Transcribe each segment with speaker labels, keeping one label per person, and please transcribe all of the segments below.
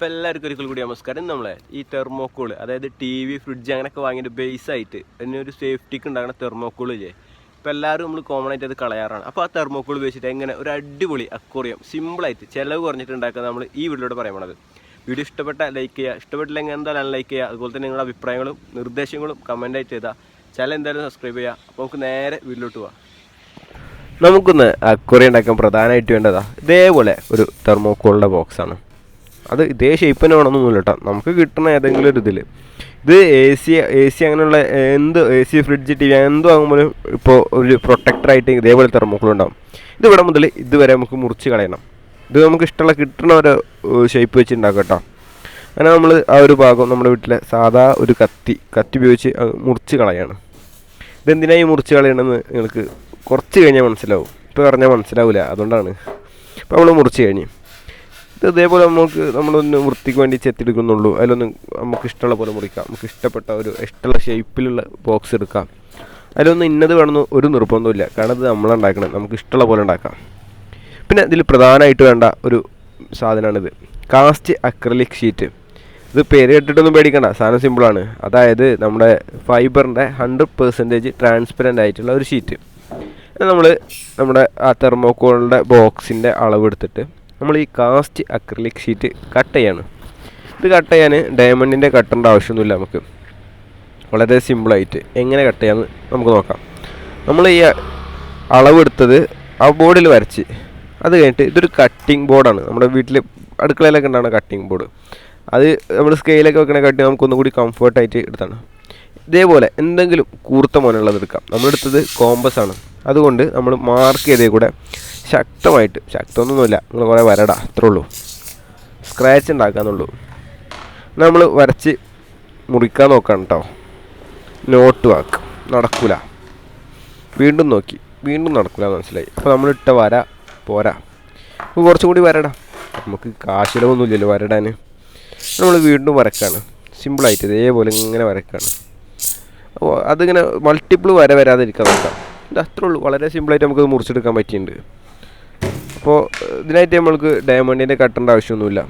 Speaker 1: അപ്പോൾ എല്ലാവർക്കും ഒരിക്കൽ കൂടി നമസ്കാരം. നമ്മളെ ഈ തെർമോക്കോൾ അതായത് ടി വി ഫ്രിഡ്ജ് അങ്ങനെയൊക്കെ വാങ്ങിയിട്ട് ബേസ് ആയിട്ട് അതിന് ഒരു സേഫ്റ്റിക്ക് ഉണ്ടാകുന്ന തെർമോക്കോൾ ഇല്ലേ? ഇപ്പോൾ എല്ലാവരും നമ്മൾ കോമൺ ആയിട്ട് അത് കളയാറാണ്. അപ്പോൾ ആ തെർമോക്കോൾ ഉപയോഗിച്ചിട്ട് എങ്ങനെ ഒരു അടിപൊളി അക്വറിയം സിമ്പിളായിട്ട് ചിലവ് കുറഞ്ഞിട്ട് ഉണ്ടാക്കുക നമ്മൾ ഈ വീഡിയോയിലൂടെ പറയാൻ പോണത്. വീഡിയോ ഇഷ്ടപ്പെട്ട ലൈക്ക് ചെയ്യുക. ഇഷ്ടപ്പെട്ടില്ലെങ്കിൽ എന്തായാലും അൺലൈക്ക് ചെയ്യുക. അതുപോലെ തന്നെ നിങ്ങളുടെ അഭിപ്രായങ്ങളും നിർദ്ദേശങ്ങളും കമന്റായിട്ട് ചെയ്താൽ ചില എന്തായാലും സബ്സ്ക്രൈബ് ചെയ്യുക. അപ്പോൾ നമുക്ക് നേരെ വീട്ടിലോട്ട് പോവാം. നമുക്കൊന്ന് അക്വറി ഉണ്ടാക്കാൻ പ്രധാനമായിട്ട് വേണ്ടതാ ഇതേപോലെ ഒരു തെർമോക്കോളിന്റെ ബോക്സാണ് അത് ഇതേ ഷേപ്പ് തന്നെ വേണമെന്നൊന്നുമില്ല കേട്ടോ. നമുക്ക് കിട്ടുന്ന ഏതെങ്കിലും ഒരു ഇതിൽ ഇത് എ സി എ സി അങ്ങനെയുള്ള എന്ത് A C fridge T V എന്തോ ആകുമ്പോൾ ഇപ്പോൾ ഒരു പ്രൊട്ടക്ടറായിട്ട് ഇതേപോലെ തെർമോക്കോൾ ഉണ്ടാവും ഇത് ഇവിടെ മുതൽ ഇതുവരെ നമുക്ക് മുറിച്ച് കളയണം. ഇത് നമുക്ക് ഇഷ്ടമുള്ള കിട്ടണ ഒരു ഷേപ്പ് വെച്ച് ഉണ്ടാക്കാം കേട്ടോ. അങ്ങനെ നമ്മൾ ആ ഒരു ഭാഗം നമ്മുടെ വീട്ടിലെ സാധാ ഒരു കത്തി കത്തി ഉപയോഗിച്ച് മുറിച്ച് കളയാണ്. ഇതെന്തിനായി മുറിച്ച് കളയണമെന്ന് നിങ്ങൾക്ക് കുറച്ച് കഴിഞ്ഞാൽ മനസ്സിലാവും. ഇപ്പോൾ പറഞ്ഞാൽ മനസ്സിലാവില്ല അതുകൊണ്ടാണ്. ഇപ്പോൾ നമ്മൾ മുറിച്ച് കഴിഞ്ഞ്. ഇത് ഇതേപോലെ നമുക്ക് നമ്മളൊന്ന് വൃത്തിക്ക് വേണ്ടി ചെത്തിയെടുക്കുന്നുള്ളൂ. അതിലൊന്ന് നമുക്ക് ഇഷ്ടമുള്ള പോലെ മുറിക്കാം. നമുക്ക് ഇഷ്ടപ്പെട്ട ഒരു ഇഷ്ടമുള്ള ഷേപ്പിലുള്ള ബോക്സ് എടുക്കാം. അതിലൊന്നും ഇന്നത് വേണമെന്ന് ഒരു നിർബന്ധമില്ല കാരണം ഇത് നമ്മളുണ്ടാക്കണം നമുക്ക് ഇഷ്ടമുള്ള പോലെ ഉണ്ടാക്കാം. പിന്നെ ഇതിൽ പ്രധാനമായിട്ട് വേണ്ട ഒരു സാധനമാണിത്. കാസ്റ്റ് അക്രലിക് ഷീറ്റ് ഇത് പേര് കേട്ടിട്ടൊന്നും പേടിക്കണ്ട. സാധനം സിമ്പിളാണ് അതായത് നമ്മുടെ ഫൈബറിന്റെ ഹൺഡ്രഡ് പെർസെന്റേജ് ട്രാൻസ്പെറന്റ് ആയിട്ടുള്ള ഒരു ഷീറ്റ് നമ്മൾ നമ്മുടെ ആ തെർമോക്കോളിന്റെ ബോക്സിന്റെ അളവെടുത്തിട്ട് നമ്മൾ ഈ കാസ്റ്റ് അക്രിലിക് ഷീറ്റ് കട്ട് ചെയ്യാണ്. ഇത് കട്ട് ചെയ്യാൻ ഡയമണ്ടിന്റെ കട്ടേണ്ട ആവശ്യമൊന്നുമില്ല നമുക്ക്. വളരെ സിമ്പിളായിട്ട് എങ്ങനെ കട്ട് ചെയ്യാമെന്ന് നമുക്ക് നോക്കാം. നമ്മൾ ഈ അളവെടുത്തത് ആ ബോർഡിൽ വരച്ച് അത് കഴിഞ്ഞിട്ട് ഇതൊരു കട്ടിംഗ് ബോർഡാണ് നമ്മുടെ വീട്ടിൽ അടുക്കളയിലൊക്കെ ഉണ്ടാകുന്ന കട്ടിംഗ് ബോർഡ് അത് നമ്മൾ സ്കെയിലൊക്കെ വെക്കണ കട്ടി നമുക്കൊന്നും കൂടി കംഫർട്ടായിട്ട് എടുത്താണ്. ഇതേപോലെ എന്തെങ്കിലും കൂർത്ത മോനുള്ളത് എടുക്കാം. നമ്മളെടുത്തത് കോമ്പസ് ആണ്. അതുകൊണ്ട് നമ്മൾ മാർക്ക് ചെയ്തേ കൂടെ ശക്തമായിട്ട് ശക്തമൊന്നുമില്ല നിങ്ങൾ കുറേ വരടാ അത്രേ ഉള്ളൂ. സ്ക്രാച്ച് ഉണ്ടാക്കാന്നുള്ളൂ. നമ്മൾ വരച്ച് മുറിക്കാൻ നോക്കാം കേട്ടോ നോട്ട് വാക്ക് നടക്കൂല. വീണ്ടും നോക്കി. വീണ്ടും നടക്കൂല മനസ്സിലായി. അപ്പോൾ നമ്മളിട്ട വര പോരാ. അപ്പോൾ കുറച്ചും കൂടി വരടാ. നമുക്ക് കാശിലൊന്നുമില്ലല്ലോ വരടാൻ. നമ്മൾ വീണ്ടും വരക്കാണ്. സിമ്പിളായിട്ട് ഇതേപോലെ ഇങ്ങനെ വരക്കാണ്. അപ്പോൾ അതിങ്ങനെ മൾട്ടിപ്പിൾ വര വരാതിരിക്കാൻ നോക്കാം. ഇത് അത്രേ ഉള്ളൂ. വളരെ സിമ്പിളായിട്ട് നമുക്കത് മുറിച്ചെടുക്കാൻ പറ്റിയിട്ടുണ്ട്. അപ്പോൾ ഇതിനായിട്ട് നമ്മൾക്ക് ഡയമണ്ടിന്റെ കട്ടേണ്ട ആവശ്യമൊന്നുമില്ല.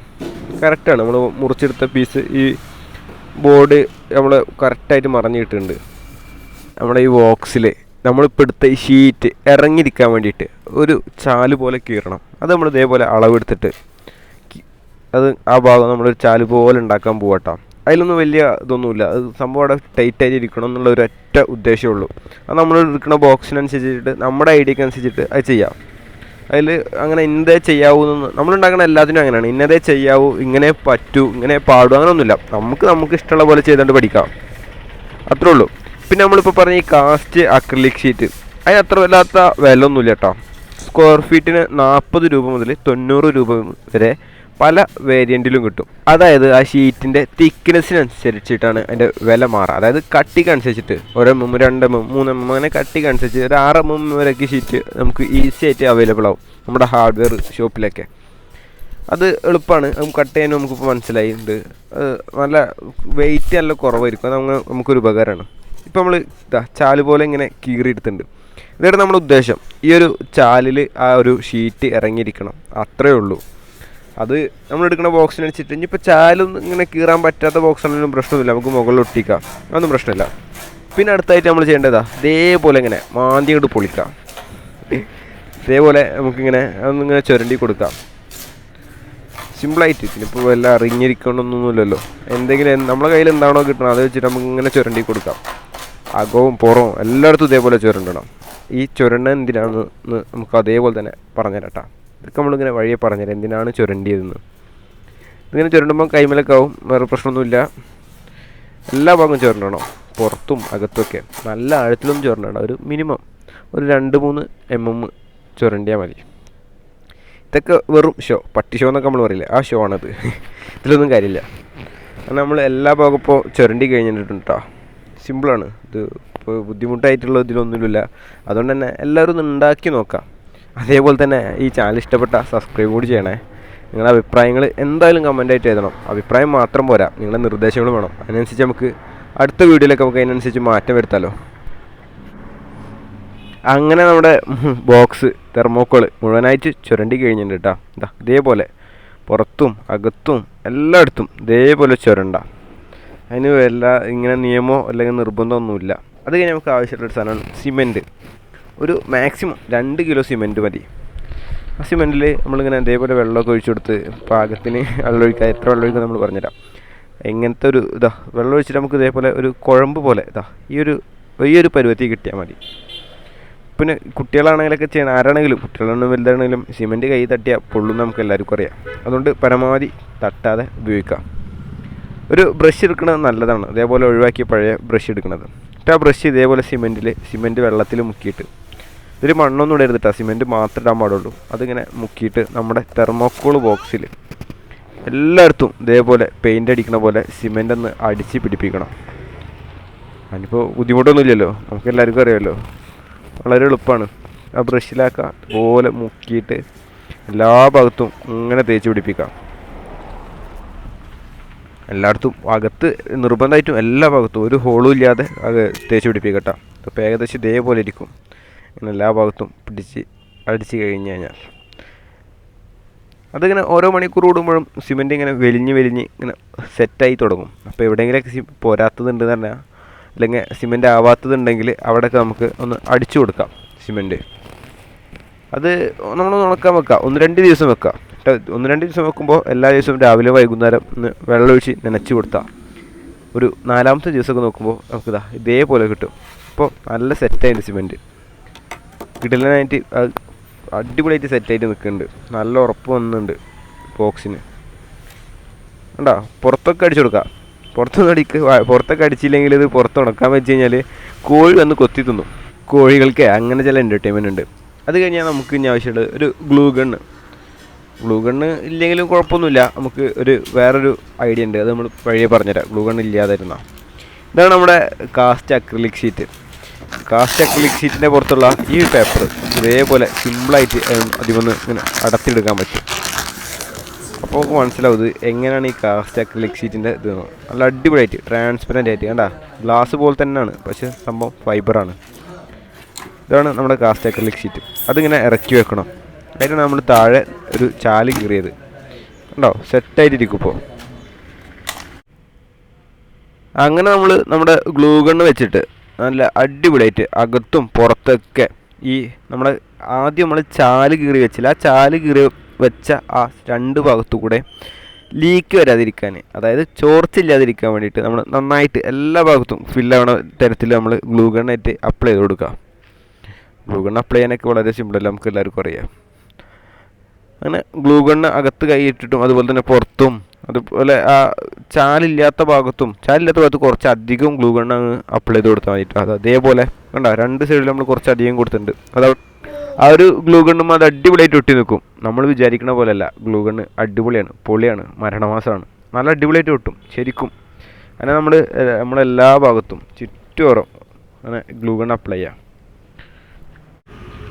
Speaker 1: കറക്റ്റാണ് നമ്മൾ മുറിച്ചെടുത്ത പീസ് ഈ ബോർഡ് നമ്മൾ കറക്റ്റായിട്ട് മറഞ്ഞിട്ടുണ്ട്. നമ്മുടെ ഈ ബോക്സിൽ നമ്മളിപ്പോൾ എടുത്ത ഈ ഷീറ്റ് ഇറങ്ങിയിരിക്കാൻ വേണ്ടിയിട്ട് ഒരു ചാൽ പോലെ കീറണം. അത് നമ്മൾ ഇതേപോലെ അളവെടുത്തിട്ട് അത് ആ ഭാഗം നമ്മളൊരു ചാൽ പോലെ ഉണ്ടാക്കാൻ പോകട്ടോ അതിലൊന്നും വലിയ ഇതൊന്നുമില്ല. അത് സംഭവം അവിടെ ടൈറ്റ് ആയിട്ട് ഇരിക്കണം എന്നുള്ള ഒരു ഒറ്റ ഉദ്ദേശമേ ഉള്ളൂ. അത് നമ്മൾ എടുക്കുന്ന ബോക്സിനനുസരിച്ചിട്ട് നമ്മുടെ ഐഡിയക്ക് അനുസരിച്ചിട്ട് അത് ചെയ്യാം. അതിൽ അങ്ങനെ ഇന്നതേ ചെയ്യാവൂ എന്ന് നമ്മളുണ്ടാക്കുന്ന എല്ലാത്തിനും അങ്ങനെയാണ്. ഇന്നതേ ചെയ്യാവൂ ഇങ്ങനെ പറ്റൂ ഇങ്ങനെ പാടൂ അങ്ങനെയൊന്നുമില്ല. നമുക്ക് നമുക്ക് ഇഷ്ടമുള്ള പോലെ ചെയ്തുകൊണ്ട് പഠിക്കാം. അത്രേ ഉള്ളൂ. പിന്നെ നമ്മളിപ്പോൾ പറഞ്ഞ ഈ കാസ്റ്റ് അക്രലിക് ഷീറ്റ് അതിന് അത്ര വല്ലാത്ത വില ഒന്നുമില്ല കേട്ടോ സ്ക്വയർ ഫീറ്റിന് നാൽപ്പത് രൂപ മുതൽ തൊണ്ണൂറ് രൂപ വരെ പല വേരിയന്റിലും കിട്ടും. അതായത് ആ ഷീറ്റിന്റെ തിക്നെസ്സിനനുസരിച്ചിട്ടാണ് അതിന്റെ വില മാറുക അതായത് കട്ടിക്ക് അനുസരിച്ചിട്ട് ഒരു എം എം രണ്ട് എം എം മൂന്ന് എം എം അങ്ങനെ കട്ടിക്ക് അനുസരിച്ച് ഒരു ആറ് എം വരെയൊക്കെ ഷീറ്റ് നമുക്ക് ഈസി ആയിട്ട് അവൈലബിൾ ആവും നമ്മുടെ ഹാർഡ്വെയർ ഷോപ്പിലൊക്കെ അത് എളുപ്പമാണ് കട്ട് ചെയ്യാനും നമുക്കിപ്പോൾ മനസ്സിലായിട്ടുണ്ട് നല്ല വെയിറ്റ് നല്ല കുറവായിരിക്കും. അത് നമുക്ക് നമുക്കൊരു ഉപകാരമാണ്. ഇപ്പോൾ നമ്മൾ ഇതാ ചാൽ പോലെ ഇങ്ങനെ കീറിയെടുത്തിട്ടുണ്ട്. ഇതാണ് നമ്മുടെ ഉദ്ദേശം. ഈ ഒരു ചാലിൽ ആ ഒരു ഷീറ്റ് ഇറങ്ങിയിരിക്കണം. അത്രയേ ഉള്ളൂ. അത് നമ്മൾ എടുക്കുന്ന ബോക്സിനനുസരിച്ച് ഇനിയിപ്പോൾ ചാലൊന്നും ഇങ്ങനെ കീറാൻ പറ്റാത്ത ബോക്സാണെങ്കിലും പ്രശ്നമില്ല. നമുക്ക് മുകളിൽ ഒട്ടിക്കാം. അതൊന്നും പ്രശ്നമില്ല. പിന്നെ അടുത്തായിട്ട് നമ്മൾ ചെയ്യേണ്ടതാ ഇതേപോലെ ഇങ്ങനെ മാന്തി കൊണ്ട് പൊളിക്കാം. ഇതേപോലെ നമുക്കിങ്ങനെ അതൊന്നിങ്ങനെ ചുരണ്ടി കൊടുക്കാം. സിമ്പിളായിട്ട് ഇതിനിപ്പോൾ വല്ല അറിഞ്ഞിരിക്കണമെന്നൊന്നുമില്ലല്ലോ എന്തെങ്കിലും നമ്മളെ കയ്യിൽ എന്താണോ കിട്ടണം അത് വെച്ചിട്ട് നമുക്ക് ഇങ്ങനെ ചുരണ്ടി കൊടുക്കാം. അകവും പുറവും എല്ലായിടത്തും ഇതേപോലെ ചുരണ്ടണം. ഈ ചുരണ്ട എന്തിനാണെന്ന് നമുക്ക് അതേപോലെ തന്നെ പറഞ്ഞുതരട്ടാ. ഇതൊക്കെ നമ്മളിങ്ങനെ വഴിയെ പറഞ്ഞുതരാം. എന്തിനാണ് ചുരണ്ടിയതെന്ന്. ഇങ്ങനെ ചുരണ്ടുമ്പോൾ കൈമലൊക്കെ ആവും. വേറെ പ്രശ്നമൊന്നുമില്ല. എല്ലാ ഭാഗവും ചുരണ്ടണം. പുറത്തും അകത്തുമൊക്കെ. നല്ല ആഴത്തിലും ചുരണ്ടണം. ഒരു മിനിമം ഒരു രണ്ട് മൂന്ന് എം എം ചുരണ്ടിയാൽ മതി. ഇതൊക്കെ വെറും ഷോ. പട്ടി ഷോ എന്നൊക്കെ നമ്മൾ പറയില്ല? ആ ഷോ ആണത്. ഇതിലൊന്നും കാര്യമില്ല. കാരണം നമ്മൾ എല്ലാ ഭാഗം ഇപ്പോൾ ചുരണ്ടി കഴിഞ്ഞിട്ടുണ്ട്? കേട്ടോ സിമ്പിളാണ്. ഇത് ഇപ്പോൾ ബുദ്ധിമുട്ടായിട്ടുള്ള ഇതിലൊന്നുമില്ല. അതുകൊണ്ട് തന്നെ എല്ലാവരും ഒന്ന് ഉണ്ടാക്കി നോക്കാം. അതേപോലെ തന്നെ ഈ ചാനൽ ഇഷ്ടപ്പെട്ട സബ്സ്ക്രൈബ് കൂടി ചെയ്യണേ. നിങ്ങളുടെ അഭിപ്രായങ്ങൾ എന്തായാലും കമന്റായിട്ട് എഴുതണം. അഭിപ്രായം മാത്രം പോരാ. നിങ്ങളുടെ നിർദ്ദേശങ്ങൾ വേണം. അതിനനുസരിച്ച് നമുക്ക് അടുത്ത വീഡിയോയിലൊക്കെ നമുക്ക് അതിനനുസരിച്ച് മാറ്റം വരുത്താമല്ലോ അങ്ങനെ നമ്മുടെ ബോക്സ് തെർമോക്കോൾ മുഴുവനായിട്ട് ചുരണ്ടി കഴിഞ്ഞിട്ടുണ്ട് കേട്ടോ ഇതാ ഇതേപോലെ പുറത്തും അകത്തും എല്ലായിടത്തും ഇതേപോലെ ചുരണ്ട. അതിന് എല്ലാ ഇങ്ങനെ നിയമമോ അല്ലെങ്കിൽ നിർബന്ധമൊന്നുമില്ല. അത് കഴിഞ്ഞ് നമുക്ക് ആവശ്യമുള്ളൊരു സാധനമാണ് സിമെന്റ് ഒരു മാക്സിമം രണ്ട് കിലോ സിമെന്റ് മതി. ആ സിമെന്റിൽ നമ്മളിങ്ങനെ ഇതേപോലെ വെള്ളമൊക്കെ ഒഴിച്ചു കൊടുത്ത് പാകത്തിന് വെള്ളം ഒഴിക്കുക എത്ര വെള്ളം ഒഴിക്കുക നമ്മൾ പറഞ്ഞുതരാം. എങ്ങനത്തെ ഒരു ഇതാ വെള്ളം ഒഴിച്ചിട്ട് നമുക്ക് ഇതേപോലെ ഒരു കുഴമ്പ് പോലെ ഇതാ ഈ ഒരു ഈ ഒരു പരുവത്തിൽ കിട്ടിയാൽ മതി. പിന്നെ കുട്ടികളാണെങ്കിലൊക്കെ ചെയ്യണം ആരാണെങ്കിലും കുട്ടികളാണെങ്കിലും വലുതാണെങ്കിലും സിമെന്റ് കൈ തട്ടിയാൽ പൊള്ളും നമുക്ക് എല്ലാവർക്കും അറിയാം. അതുകൊണ്ട് പരമാവധി തട്ടാതെ ഉപയോഗിക്കാം ഒരു ബ്രഷ് എടുക്കുന്നത് നല്ലതാണ്. അതേപോലെ ഒഴിവാക്കി പഴയ ബ്രഷ് എടുക്കുന്നത്. എന്നിട്ട് ആ ബ്രഷ് ഇതേപോലെ സിമെന്റിൽ സിമെന്റ് വെള്ളത്തിൽ മുക്കിയിട്ട് ഇതിൽ മണ്ണൊന്നും ഇടരുത് കേട്ടോ സിമെന്റ് മാത്രമേ ഇടാൻ പാടുള്ളൂ. അതിങ്ങനെ മുക്കിയിട്ട് നമ്മുടെ തെർമോക്കോൾ ബോക്സിൽ എല്ലായിടത്തും ഇതേപോലെ പെയിന്റ് അടിക്കണ പോലെ സിമെന്റ് ഒന്ന് അടിച്ച് പിടിപ്പിക്കണം. അതിനിപ്പോൾ ബുദ്ധിമുട്ടൊന്നുമില്ലല്ലോ നമുക്ക് എല്ലാവർക്കും അറിയാമല്ലോ വളരെ എളുപ്പമാണ് ആ ബ്രഷിലാക്കുക അതുപോലെ മുക്കിയിട്ട് എല്ലാ ഭാഗത്തും ഇങ്ങനെ തേച്ച് പിടിപ്പിക്കാം. എല്ലായിടത്തും അകത്ത് നിർബന്ധമായിട്ടും എല്ലാ ഭാഗത്തും ഒരു ഹോളും ഇല്ലാതെ അത് തേച്ച് പിടിപ്പിക്കട്ടെ. അപ്പോൾ ഏകദേശം ഇതേപോലെ ഇരിക്കും. ഇങ്ങനെ എല്ലാ ഭാഗത്തും പിടിച്ച് അടിച്ച് കഴിഞ്ഞ് കഴിഞ്ഞാൽ അതിങ്ങനെ ഓരോ മണിക്കൂർ കൂടുമ്പോഴും സിമെന്റ് ഇങ്ങനെ വലിഞ്ഞ് വലിഞ്ഞ് ഇങ്ങനെ സെറ്റായി തുടങ്ങും. അപ്പോൾ എവിടെയെങ്കിലൊക്കെ സി പോരാത്തതുണ്ട് തന്നെ അല്ലെങ്കിൽ സിമെന്റ് ആവാത്തതുണ്ടെങ്കിൽ അവിടെയൊക്കെ നമുക്ക് ഒന്ന് അടിച്ചു കൊടുക്കാം സിമെന്റ് അത് നമ്മൾ ഉണക്കാൻ വെക്കാം. ഒന്ന് രണ്ട് ദിവസം വെക്കാം. ഒന്ന് രണ്ട് ദിവസം വെക്കുമ്പോൾ എല്ലാ ദിവസവും രാവിലെ വൈകുന്നേരം ഒന്ന് വെള്ളമൊഴിച്ച് നനച്ച് കൊടുത്താൽ ഒരു നാലാമത്തെ ദിവസമൊക്കെ നോക്കുമ്പോൾ നമുക്കിതാ ഇതേപോലെ കിട്ടും. അപ്പോൾ നല്ല സെറ്റായിട്ട് സിമെന്റ് കിടലനായിട്ട് അത് അടിപൊളിയായിട്ട് സെറ്റായിട്ട് നിൽക്കുന്നുണ്ട് നല്ല ഉറപ്പ് വന്നിട്ടുണ്ട് ബോക്സിന് കണ്ടോ? പുറത്തൊക്കെ അടിച്ചു കൊടുക്കാം. പുറത്തൊന്നും അടിക്ക് പുറത്തൊക്കെ അടിച്ചില്ലെങ്കിൽ ഇത് പുറത്ത് ഉണക്കാൻ വെച്ച് കഴിഞ്ഞാൽ കോഴി വന്ന് കൊത്തി തിന്നും. കോഴികൾക്ക് അങ്ങനെ ചില എന്റർടൈൻമെന്റ് ഉണ്ട്. അത് കഴിഞ്ഞാൽ നമുക്ക് ഇനി ആവശ്യമുള്ളത് ഒരു ഗ്ലൂ ഗണ്ണ് ഗ്ലൂ ഗണ്ണ് ഇല്ലെങ്കിലും കുഴപ്പമൊന്നുമില്ല. നമുക്ക് ഒരു വേറൊരു ഐഡിയ ഉണ്ട്. അത് നമ്മൾ വഴിയെ പറഞ്ഞുതരാം. ഗ്ലൂ ഗണ്ണ് ഇല്ലാതിരുന്ന. ഇതാണ് നമ്മുടെ cast acrylic sheet cast acrylic ഷീറ്റിന്റെ പുറത്തുള്ള ഈ പേപ്പർ ഇതേപോലെ സിമ്പിളായിട്ട് അതിമൊന്ന് ഇങ്ങനെ അടത്തിയെടുക്കാൻ പറ്റും. അപ്പോൾ നമുക്ക് മനസ്സിലാവും ഇത് എങ്ങനെയാണ് ഈ കാസ്റ്റ് അക്രിലിക് ഷീറ്റിന്റെ ഇത്. നല്ല അടിപൊളിയായിട്ട് ട്രാൻസ്പെറന്റ് ആയിട്ട് കണ്ടാ? ഗ്ലാസ് പോലെ തന്നെയാണ് പക്ഷേ സംഭവം ഫൈബറാണ് ഇതാണ് നമ്മുടെ കാസ്റ്റ് അക്രിലിക് ഷീറ്റ്. അതിങ്ങനെ ഇറക്കി വെക്കണം. അതിനാണ് നമ്മൾ താഴെ ഒരു ചാൽ കീറിയത്. കണ്ടോ? സെറ്റായിട്ടിരിക്കും ഇപ്പോൾ അങ്ങനെ നമ്മൾ നമ്മുടെ ഗ്ലൂ വെച്ചിട്ട് നല്ല അടിപൊളിയായിട്ട് അകത്തും പുറത്തൊക്കെ ഈ നമ്മൾ ആദ്യം നമ്മൾ ചാൽ കീറി വെച്ചില്ല. ആ ചാൽ കീറി വെച്ച ആ രണ്ട് ഭാഗത്തു കൂടെ ലീക്ക് വരാതിരിക്കാൻ. അതായത് ചോർച്ചില്ലാതിരിക്കാൻ വേണ്ടിയിട്ട് നമ്മൾ നന്നായിട്ട് എല്ലാ ഭാഗത്തും ഫില്ലാവണ തരത്തിൽ നമ്മൾ ഗ്ലൂ ഗണ്ണായിട്ട് അപ്ലൈ ചെയ്ത് കൊടുക്കുക ഗ്ലൂ ഗൺ അപ്ലൈ ചെയ്യാനൊക്കെ വളരെ സിമ്പിളല്ല നമുക്ക് എല്ലാവർക്കും അറിയാം. അങ്ങനെ ഗ്ലൂ ഗണ്ണ് അകത്ത് കൈയിട്ടിട്ടും അതുപോലെ തന്നെ പുറത്തും അതുപോലെ ആ ചാലില്ലാത്ത ഭാഗത്തും ചാലില്ലാത്ത ഭാഗത്ത് കുറച്ച് അധികം ഗ്ലൂ ഗണ്ണ് അപ്ലൈ ചെയ്ത് കൊടുത്താൽ മതിട്ടോ അത് അതേപോലെ കണ്ട രണ്ട് സൈഡിൽ നമ്മൾ കുറച്ച് അധികം കൊടുത്തിട്ടുണ്ട്. അത് ആ ഒരു ഗ്ലൂ ഗണ്ണും അത് അടിപൊളിയായിട്ട് ഒട്ടി നിൽക്കും നമ്മൾ വിചാരിക്കുന്ന പോലെയല്ല. ഗ്ലൂ ഗണ്ണ് അടിപൊളിയാണ് പൊളിയാണ് മരണമാസമാണ്. നല്ല അടിപൊളിയായിട്ട് ഒട്ടും ശരിക്കും. അങ്ങനെ നമ്മൾ നമ്മളെല്ലാ ഭാഗത്തും ചുറ്റോറും അങ്ങനെ ഗ്ലൂ ഗണ്ണ് അപ്ലൈ ചെയ്യാം.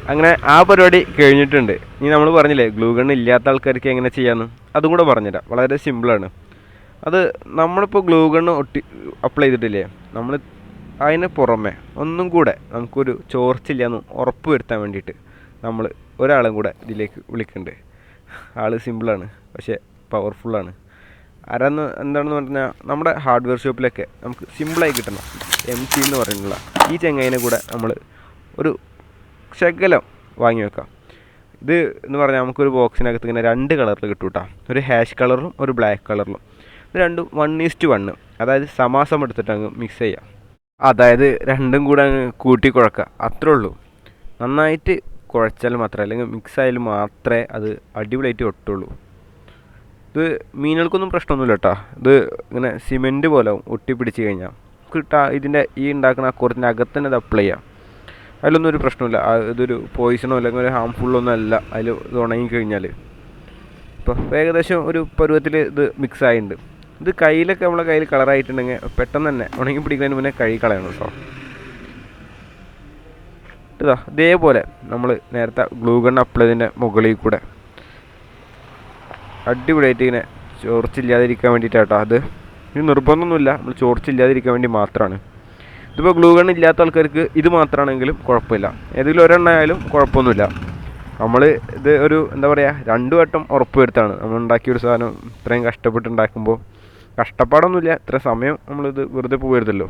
Speaker 1: അങ്ങനെ ആ പരിപാടി കഴിഞ്ഞിട്ടുണ്ട്. ഇനി നമ്മൾ പറഞ്ഞില്ലേ ഗ്ലൂ ഗൺ ഇല്ലാത്ത ആൾക്കാർക്ക് എങ്ങനെ ചെയ്യാമെന്ന് അതും കൂടെ പറഞ്ഞുതരാം. വളരെ സിമ്പിളാണ് അത് നമ്മളിപ്പോൾ ഗ്ലൂ ഗൺ ഒട്ടി അപ്ലൈ ചെയ്തിട്ടില്ലേ? നമ്മൾ അതിന് പുറമെ ഒന്നും കൂടെ നമുക്കൊരു ചോർച്ചില്ലാന്ന് ഉറപ്പ് വരുത്താൻ വേണ്ടിയിട്ട് നമ്മൾ ഒരാളും കൂടെ ഇതിലേക്ക് വിളിക്കുന്നുണ്ട്. ആൾ സിമ്പിളാണ് പക്ഷേ പവർഫുള്ളാണ് ആരാന്ന് എന്താണെന്ന് പറഞ്ഞാൽ നമ്മുടെ ഹാർഡ്വെയർ ഷോപ്പിലൊക്കെ നമുക്ക് സിമ്പിളായി കിട്ടണം. എം സി എന്ന് പറയുന്നുള്ള ഈ ചെങ്ങൈനെ കൂടെ നമ്മൾ ഒരു ശകലം വാങ്ങി വെക്കാം. ഇത് എന്ന് പറഞ്ഞാൽ നമുക്കൊരു ബോക്സിനകത്ത് ഇങ്ങനെ രണ്ട് കളറിൽ കിട്ടും കേട്ടോ ഒരു ഹാഷ് കളറിലും ഒരു ബ്ലാക്ക് കളറിലും. ഇത് രണ്ടും വൺ ഈസ്റ്റ് വണ്ണ് അതായത് സമാസം എടുത്തിട്ട് അങ്ങ് മിക്സ് ചെയ്യാം. അതായത് രണ്ടും കൂടെ അങ്ങ് കൂട്ടി കുഴക്കുക. അത്രേ ഉള്ളൂ. നന്നായിട്ട് കുഴച്ചാൽ മാത്രമേ അല്ലെങ്കിൽ മിക്സ് ആയാലും മാത്രമേ അത് അടിപൊളിയായിട്ട് ഒട്ടുള്ളൂ. ഇത് മീനുകൾക്കൊന്നും പ്രശ്നമൊന്നുമില്ല കേട്ടോ ഇത് ഇങ്ങനെ സിമെന്റ് പോലെ ഒട്ടിപ്പിടിച്ച് കഴിഞ്ഞാൽ കിട്ടാ ഇതിന്റെ ഈ ഉണ്ടാക്കുന്ന അക്കോറത്തിന്റെ അകത്ത് തന്നെ അത് അപ്ലൈ ചെയ്യാം. അതിലൊന്നും ഒരു പ്രശ്നമില്ല. ഇതൊരു പോയിസണോ അല്ലെങ്കിൽ ഒരു ഹാംഫുള്ളൊന്നും അല്ല. അതിൽ ഇത് ഉണങ്ങി കഴിഞ്ഞാൽ ഇപ്പോൾ ഏകദേശം ഒരു പരുവത്തിൽ ഇത് മിക്സ് ആയിട്ടുണ്ട്. ഇത് കയ്യിലൊക്കെ നമ്മളെ കയ്യിൽ കളറായിട്ടുണ്ടെങ്കിൽ പെട്ടെന്ന് തന്നെ ഉണങ്ങി പിടിക്കുന്നതിന് മുന്നേ കഴി കളയണം കേട്ടോ. ഇതാ ഇതേപോലെ നമ്മൾ നേരത്തെ ഗ്ലൂ ഗൺ അപ്ലൈ ചെയ്തതിന്റെ മുകളിൽ കൂടെ അടിപൊളിയായിട്ട് ഇങ്ങനെ ചോർച്ചില്ലാതിരിക്കാൻ വേണ്ടിയിട്ടാട്ടോ അത്. ഇത് നിർബന്ധമൊന്നുമില്ല. നമ്മൾ ചോർച്ചില്ലാതിരിക്കാൻ വേണ്ടി മാത്രമാണ്. ഇതിപ്പോൾ ഗ്ലൂ ഗൺ ഇല്ലാത്ത ആൾക്കാർക്ക് ഇത് മാത്രമാണെങ്കിലും കുഴപ്പമില്ല. ഏതെങ്കിലും ഒരെണ്ണം ആയാലും കുഴപ്പമൊന്നുമില്ല നമ്മൾ ഇത് ഒരു എന്താ പറയുക രണ്ടു വട്ടം ഉറപ്പ് വരുത്താണ് നമ്മൾ ഉണ്ടാക്കിയ ഒരു സാധനം ഇത്രയും കഷ്ടപ്പെട്ട് ഉണ്ടാക്കുമ്പോൾ കഷ്ടപ്പാടൊന്നുമില്ല. ഇത്ര സമയം നമ്മളിത് വെറുതെ പോകരുതല്ലോ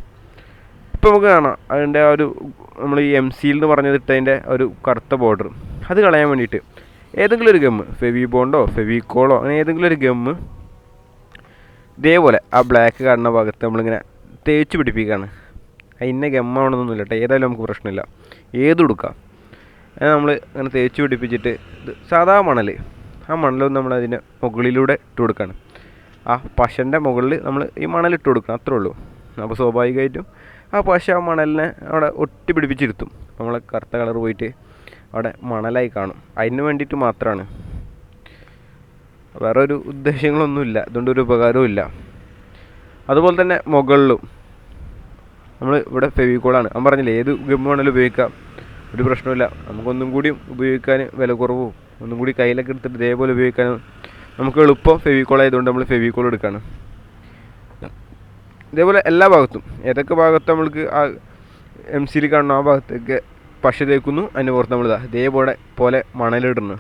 Speaker 1: ഇപ്പോൾ നമുക്ക് കാണാം. അതിന്റെ ആ ഒരു നമ്മൾ ഈ എം സിയിൽ എന്ന് പറഞ്ഞത് ഇട്ടതിന്റെ ഒരു കറുത്ത ബോർഡർ അത് കളയാൻ വേണ്ടിയിട്ട് ഏതെങ്കിലും ഒരു ഗമ്മ് ഫെവി ബോണ്ടോ ഫെവിക്കോളോ അങ്ങനെ ഏതെങ്കിലും ഒരു ഗമ്മ് ഇതേപോലെ ആ ബ്ലാക്ക് കാണുന്ന ഭാഗത്ത് നമ്മളിങ്ങനെ തേച്ച് പിടിപ്പിക്കുകയാണ്. അതിന്റെ ഗമ്മാണെന്നൊന്നുമില്ല കേട്ടോ ഏതായാലും നമുക്ക് പ്രശ്നമില്ല. ഏത് കൊടുക്കാം അങ്ങനെ നമ്മൾ അങ്ങനെ തേച്ച് പിടിപ്പിച്ചിട്ട് ഇത് സാധാ മണൽ ആ മണലൊന്നും നമ്മൾ അതിന്റെ മുകളിലൂടെ ഇട്ട് കൊടുക്കുകയാണ് ആ പശന്റെ മുകളിൽ നമ്മൾ ഈ മണൽ ഇട്ട് കൊടുക്കണം അത്രേ ഉള്ളൂ. അപ്പോൾ സ്വാഭാവികമായിട്ടും ആ പശ ആ മണലിനെ അവിടെ ഒട്ടി പിടിപ്പിച്ചിരുത്തും. നമ്മളെ കറുത്ത കളർ പോയിട്ട് അവിടെ മണലായി കാണും. അതിന് വേണ്ടിയിട്ട് മാത്രമാണ് വേറെ ഒരു ഉദ്ദേശങ്ങളൊന്നുമില്ല. അതുകൊണ്ട് ഒരു ഉപകാരവും ഇല്ല. അതുപോലെ തന്നെ മുകളിലും നമ്മൾ ഇവിടെ ഫെവിക്കോളാണ്. ഞാൻ പറഞ്ഞില്ലേ ഏത് ഗം വേണമെങ്കിലും ഉപയോഗിക്കാം. ഒരു പ്രശ്നമില്ല നമുക്കൊന്നും കൂടി ഉപയോഗിക്കാൻ വില കുറവും. ഒന്നും കൂടി കയ്യിലൊക്കെ എടുത്തിട്ട് ഇതേപോലെ ഉപയോഗിക്കാൻ നമുക്ക് എളുപ്പം ഫെവിക്കോൾ ആയതുകൊണ്ട് നമ്മൾ ഫെവിക്കോൾ എടുക്കുകയാണ് ഇതേപോലെ എല്ലാ ഭാഗത്തും ഏതൊക്കെ ഭാഗത്ത് നമ്മൾക്ക് ആ എം സിയിൽ കാണുന്ന ആ ഭാഗത്തേക്ക് പശ തേക്കുന്നു. അതിന്റെ പുറത്ത് നമ്മൾ ഇതാ ഇതേപോലെ പോലെ മണലിടുന്നു.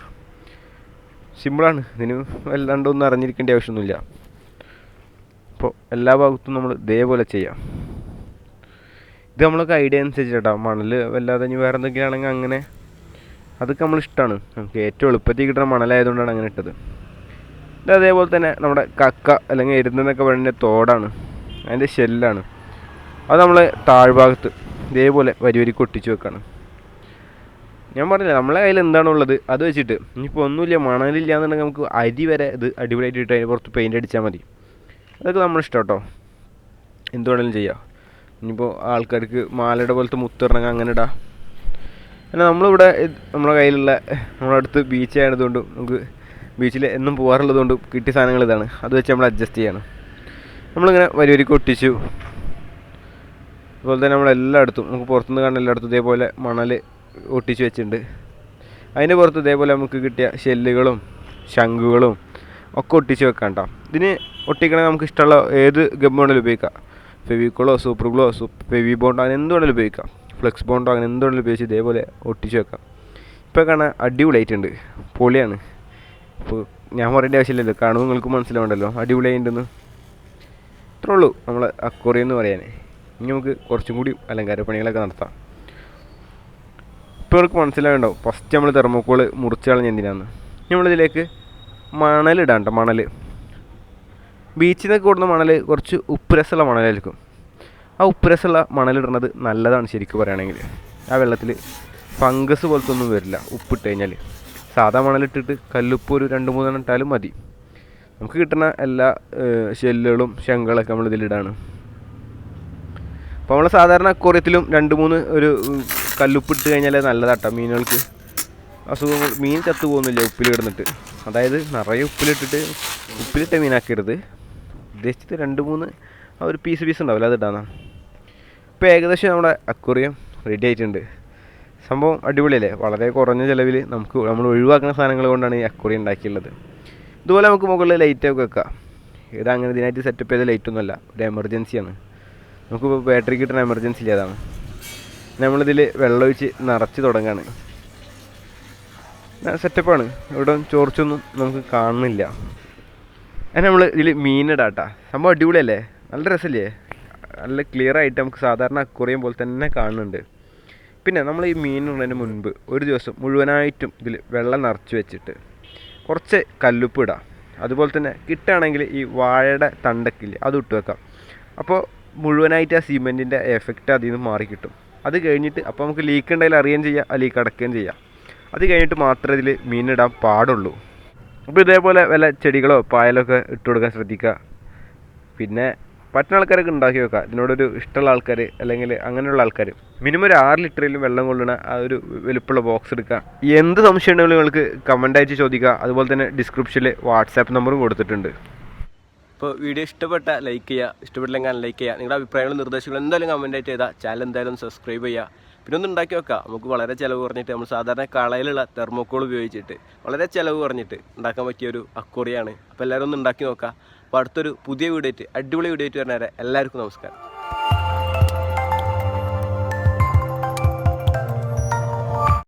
Speaker 1: സിമ്പിളാണ് ഇതിന് വല്ലാണ്ടൊന്നും അറിഞ്ഞിരിക്കേണ്ട ആവശ്യമൊന്നുമില്ല. അപ്പോൾ എല്ലാ ഭാഗത്തും നമ്മൾ ഇതേപോലെ ചെയ്യാം. ഇത് നമ്മളൊക്കെ ഐഡിയ അനുസരിച്ച് കേട്ടോ മണൽ വല്ലാതെ ഇനി വേറെ എന്തെങ്കിലും ആണെങ്കിൽ അങ്ങനെ അതൊക്കെ നമ്മൾ ഇഷ്ടമാണ് നമുക്ക് ഏറ്റവും എളുപ്പത്തിൽ കിട്ടുന്ന മണലായതുകൊണ്ടാണ് അങ്ങനെ ഇട്ടത്. ഇത് അതേപോലെ തന്നെ നമ്മുടെ കക്ക അല്ലെങ്കിൽ എരുന്നെന്നൊക്കെ പറയുന്ന തോടാണ്. അതിന്റെ ഷെല്ലാണ്. അത് നമ്മൾ താഴ്ഭാഗത്ത് ഇതേപോലെ വരി വരി കൊട്ടിച്ചു വെക്കാണ്. ഞാൻ പറഞ്ഞില്ല നമ്മളെ കയ്യിൽ എന്താണുള്ളത് അത് വെച്ചിട്ട് ഇനിയിപ്പോൾ ഒന്നുമില്ല മണലില്ല എന്നുണ്ടെങ്കിൽ നമുക്ക് അരി വരെ ഇത് അടിപൊളിയായിട്ട് ഇട്ട് അതിന് പുറത്ത് പെയിന്റ് അടിച്ചാൽ മതി. അതൊക്കെ നമ്മളിഷ്ടം കേട്ടോ എന്തുവേണമെങ്കിലും ചെയ്യാം. ഇനിയിപ്പോൾ ആൾക്കാർക്ക് മാലയുടെ പോലത്തെ മുത്തിറങ്ങാൻ അങ്ങനെ ഇടാം. പിന്നെ നമ്മളിവിടെ നമ്മുടെ കയ്യിലുള്ള നമ്മുടെ അടുത്ത് ബീച്ച് ആയതുകൊണ്ട് നമുക്ക് ബീച്ചിൽ എന്നും പോകാറുള്ളതുകൊണ്ട് കിട്ടിയ സാധനങ്ങൾ ഇതാണ്. അത് വെച്ച് നമ്മൾ അഡ്ജസ്റ്റ് ചെയ്യണം. നമ്മളിങ്ങനെ വരി വരിക്ക് ഒട്ടിച്ചു. അതുപോലെ തന്നെ നമ്മളെല്ലായിടത്തും നമുക്ക് പുറത്തുനിന്ന് കാണുന്ന എല്ലായിടത്തും ഇതേപോലെ മണൽ ഒട്ടിച്ച് വെച്ചിട്ടുണ്ട്. അതിന്റെ പുറത്ത് ഇതേപോലെ നമുക്ക് കിട്ടിയ ഷെല്ലുകളും ശംഖുകളും ഒക്കെ ഒട്ടിച്ച് വെക്കാം കേട്ടോ ഇതിന് ഒട്ടിക്കണേ നമുക്ക് ഇഷ്ടമുള്ള ഏത് ഗം ഉപയോഗിക്കാം. ഫെവിക്കോളോ സൂപ്പർ ഗ്ലോ ഫെവി ബോണ്ടോ അങ്ങനെ എന്തുകൊണ്ടെങ്കിലും ഉപയോഗിക്കാം. ഫ്ലെക്സ് ബോണ്ടോ അങ്ങനെ എന്തുകൊണ്ടെങ്കിലും ഉപയോഗിച്ച് ഇതേപോലെ ഒട്ടിച്ച് വെക്കാം. ഇപ്പോൾ കാണാൻ അടിപൊളിയായിട്ടുണ്ട്. പൊളിയാണ്. ഇപ്പോൾ ഞാൻ പറയേണ്ട ആവശ്യമില്ലല്ലോ. കാണുമ്പോൾ നിങ്ങൾക്ക് മനസ്സിലാവണ്ടല്ലോ. അടിപൊളിയായിട്ടുണ്ടെന്ന് ഇത്രേ ഉള്ളൂ നമ്മൾ അക്കോറി എന്ന് പറയാൻ ഇനി നമുക്ക് കുറച്ചും കൂടി അലങ്കാര പണികളൊക്കെ നടത്താം. ഇപ്പോൾ അവർക്ക് മനസ്സിലാവുണ്ടാവും ഫസ്റ്റ് നമ്മൾ തെർമോക്കോൾ മുറിച്ച് കളഞ്ഞ എന്തിനാന്ന്? നമ്മളിതിലേക്ക് മണൽ കേട്ടോ മണൽ ബീച്ചിൽ നിന്നൊക്കെ കൂടുന്ന മണൽ കുറച്ച് ഉപ്പ് രസമുള്ള മണലായിരിക്കും. ആ ഉപ്പ് രസമുള്ള മണലിടുന്നത് നല്ലതാണ് ശരിക്കും പറയുകയാണെങ്കിൽ ആ വെള്ളത്തിൽ ഫംഗസ് പോലത്തെ ഒന്നും വരില്ല ഉപ്പിട്ട് കഴിഞ്ഞാൽ സാധാ മണലിട്ടിട്ട് കല്ലുപ്പ് ഒരു രണ്ട് മൂന്നെണ്ണം ഇട്ടാലും മതി. നമുക്ക് കിട്ടുന്ന എല്ലാ ഷെല്ലുകളും ശങ്കളൊക്കെ നമ്മൾ ഇതിലിടാണ്. അപ്പോൾ നമ്മൾ സാധാരണ അക്വറിയത്തിലും രണ്ട് മൂന്ന് ഒരു കല്ലുപ്പ് കല്ലുപ്പിട്ട് കഴിഞ്ഞാൽ നല്ലതാട്ടോ മീനുകൾക്ക്. അസുഖങ്ങൾ മീൻ ചത്തു പോകുന്നില്ല ഉപ്പിൽ കിടന്നിട്ട്. അതായത് നിറയെ ഉപ്പിലിട്ടിട്ട് ഉപ്പിലിട്ട മീനാക്കരുത്. ഉദ്ദേശിച്ചത് രണ്ട് മൂന്ന് ആ ഒരു പീസ് പീസ് ഉണ്ടാവില്ല അത് ഇടാന്നാ. ഇപ്പോൾ ഏകദേശം നമ്മുടെ അക്വറിയം റെഡി ആയിട്ടുണ്ട്. സംഭവം അടിപൊളിയല്ലേ? വളരെ കുറഞ്ഞ ചിലവിൽ നമുക്ക് നമ്മൾ ഒഴിവാക്കുന്ന സാധനങ്ങൾ കൊണ്ടാണ് ഈ അക്വറിയം ഉണ്ടാക്കിയുള്ളത്. ഇതുപോലെ നമുക്ക് മുകളിൽ ലൈറ്റൊക്കെ വെക്കാം. ഇത് അങ്ങനെ ഇതിനായിട്ട് സെറ്റപ്പ് ചെയ്ത ലൈറ്റൊന്നുമല്ല ഒരു എമർജൻസിയാണ് നമുക്കിപ്പോൾ ബാറ്ററി കിട്ടുന്ന എമർജൻസി ഇല്ലാതാണ് നമ്മളിതിൽ വെള്ളമൊഴിച്ച് നിറച്ച് തുടങ്ങാണ്. സെറ്റപ്പാണ് ഇവിടെ ചോർച്ചൊന്നും നമുക്ക് കാണുന്നില്ല. അങ്ങനെ നമ്മൾ ഇതിൽ മീനിടാട്ടാ. സംഭവം അടിപൊളിയല്ലേ? നല്ല രസമല്ലേ നല്ല ക്ലിയർ ആയിട്ട് നമുക്ക് സാധാരണ അക്വറിയം പോലെ തന്നെ കാണുന്നുണ്ട്. പിന്നെ നമ്മൾ ഈ മീൻ ഉള്ളതിന് മുൻപ് ഒരു ദിവസം മുഴുവനായിട്ടും ഇതിൽ വെള്ളം നിറച്ച് വെച്ചിട്ട് കുറച്ച് കല്ലുപ്പ് ഇടാം. അതുപോലെ തന്നെ കിട്ടുകയാണെങ്കിൽ ഈ വാഴയുടെ തണ്ടക്കില്ല അത് ഇട്ട് വെക്കാം. അപ്പോൾ മുഴുവനായിട്ട് ആ സിമെന്റിന്റെ എഫക്റ്റ് അതിൽ നിന്ന് മാറി കിട്ടും. അത് കഴിഞ്ഞിട്ട് അപ്പോൾ നമുക്ക് ലീക്ക് ഉണ്ടെങ്കിൽ അറിയുകയും ചെയ്യാം ലീക്ക് അടക്കുകയും ചെയ്യാം. അത് കഴിഞ്ഞിട്ട് മാത്രമേ ഇതിൽ മീനിടാൻ പാടുള്ളൂ. അപ്പോൾ ഇതേപോലെ വല്ല ചെടികളോ പായലോ ഒക്കെ ഇട്ട് കൊടുക്കാൻ ശ്രദ്ധിക്കുക. പിന്നെ പറ്റുന്ന ആൾക്കാരൊക്കെ ഉണ്ടാക്കി വെക്കുക. ഇതിനോടൊരു ഇഷ്ടമുള്ള ആൾക്കാർ അല്ലെങ്കിൽ അങ്ങനെയുള്ള ആൾക്കാർ മിനിമം ഒരു ആറ് ലിറ്ററിലും വെള്ളം കൊള്ളുന്ന ആ ഒരു വലുപ്പമുള്ള ബോക്സ് എടുക്കുക. എന്ത് സംശയം ഉണ്ടെങ്കിലും നിങ്ങൾക്ക് കമന്റ് അയച്ച് ചോദിക്കുക. അതുപോലെ തന്നെ ഡിസ്ക്രിപ്ഷനിൽ വാട്സാപ്പ് നമ്പറും കൊടുത്തിട്ടുണ്ട്. ഇപ്പോൾ വീഡിയോ ഇഷ്ടപ്പെട്ട ലൈക്ക് ചെയ്യുക. ഇഷ്ടപ്പെട്ടില്ലെങ്കിൽ ലൈക്ക് ചെയ്യുക. നിങ്ങളുടെ അഭിപ്രായങ്ങളും നിർദ്ദേശങ്ങളും എന്തായാലും കമന്റ് ആയിട്ട് ചെയ്താൽ ചാനൽ എന്തായാലും സബ്സ്ക്രൈബ് ചെയ്യുക. പിന്നെ ഒന്ന് ഉണ്ടാക്കി വെക്കാം. നമുക്ക് വളരെ ചിലവ് കുറഞ്ഞിട്ട് നമ്മൾ സാധാരണ കളയിലുള്ള തെർമോക്കോൾ ഉപയോഗിച്ചിട്ട് വളരെ ചിലവ് കുറഞ്ഞിട്ട് ഉണ്ടാക്കാൻ പറ്റിയ ഒരു അക്കോറിയാണ്. അപ്പോൾ എല്ലാവരും ഒന്ന് ഉണ്ടാക്കി നോക്കാം. അപ്പോൾ അടുത്തൊരു പുതിയ വീഡിയോ ആയിട്ട് അടിപൊളി വീഡിയോ ആയിട്ട് വരുന്നവരെ എല്ലാവർക്കും നമസ്കാരം.